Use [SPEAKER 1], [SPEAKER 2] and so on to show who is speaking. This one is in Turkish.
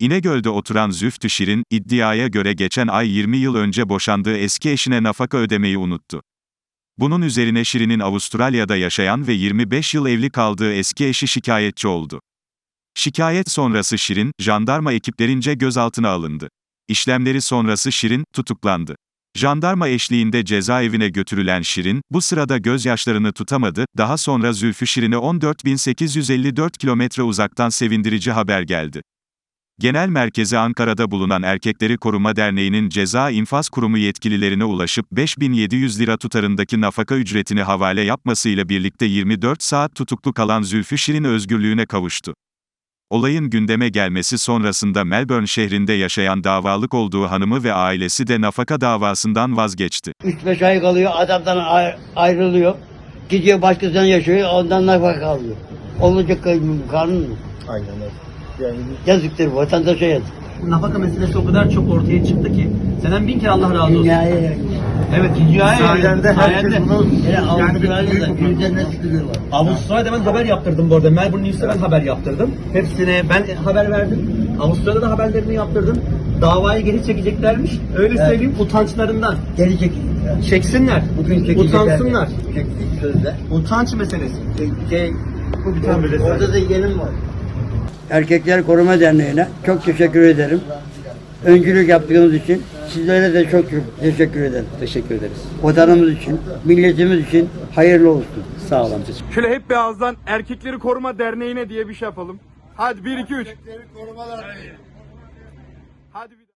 [SPEAKER 1] İnegöl'de oturan Züftü Şirin, iddiaya göre geçen ay 20 yıl önce boşandığı eski eşine nafaka ödemeyi unuttu. Bunun üzerine Şirin'in Avustralya'da yaşayan ve 25 yıl evli kaldığı eski eşi şikayetçi oldu. Şikayet sonrası Şirin, jandarma ekiplerince gözaltına alındı. İşlemleri sonrası Şirin, tutuklandı. Jandarma eşliğinde cezaevine götürülen Şirin, bu sırada gözyaşlarını tutamadı, daha sonra Zülfü Şirin'e 14.854 kilometre uzaktan sevindirici haber geldi. Genel merkezi Ankara'da bulunan Erkekleri Koruma Derneği'nin Ceza İnfaz Kurumu yetkililerine ulaşıp 5700 lira tutarındaki nafaka ücretini havale yapmasıyla birlikte 24 saat tutuklu kalan Zülfü Şirin özgürlüğüne kavuştu. Olayın gündeme gelmesi sonrasında Melbourne şehrinde yaşayan davalık olduğu hanımı ve ailesi de nafaka davasından vazgeçti.
[SPEAKER 2] 3-5 ay kalıyor adamdan ay- ayrılıyor. Gidiyor başkasından yaşıyor ondan nafaka alıyor. Olacak kanun mu?
[SPEAKER 3] Aynen öyle. Yani
[SPEAKER 2] Yazıktır vatandaşa yazık.
[SPEAKER 4] Nafaka meselesi o kadar çok ortaya çıktı ki. Senden bin kere Allah razı olsun.
[SPEAKER 2] Dünyaya.
[SPEAKER 4] Evet dünyaya
[SPEAKER 3] sayende herkes bunu yani bir
[SPEAKER 2] Avustralya'da
[SPEAKER 4] ben haber yaptırdım bu arada. Melbourne News'te ben haber yaptırdım. Hepsine ben haber verdim. Avustralya'da da haberlerini yaptırdım. Davayı geri çekeceklermiş. Öyle
[SPEAKER 2] Evet.
[SPEAKER 4] söyleyeyim utançlarından.
[SPEAKER 2] Geri çekil.
[SPEAKER 4] Çeksinler.
[SPEAKER 2] Bugün çekilecekler.
[SPEAKER 4] Utansınlar.
[SPEAKER 2] Çektik.
[SPEAKER 4] Utanç meselesi.
[SPEAKER 2] Şey, şey,
[SPEAKER 3] Bu bir tane
[SPEAKER 2] orada da yeğenim var. Erkekler Koruma Derneği'ne çok teşekkür ederim. Öncülük yaptığınız için sizlere de çok çok teşekkür ederim.
[SPEAKER 4] Teşekkür ederiz.
[SPEAKER 2] Vatanımız için, milletimiz için hayırlı olsun.
[SPEAKER 4] Sağ ol amcacığım.
[SPEAKER 5] Şöyle hep bir ağızdan Erkekleri Koruma Derneği'ne diye bir şey yapalım. Hadi 1 2 3. Erkekleri Koruma Derneği. Hadi bir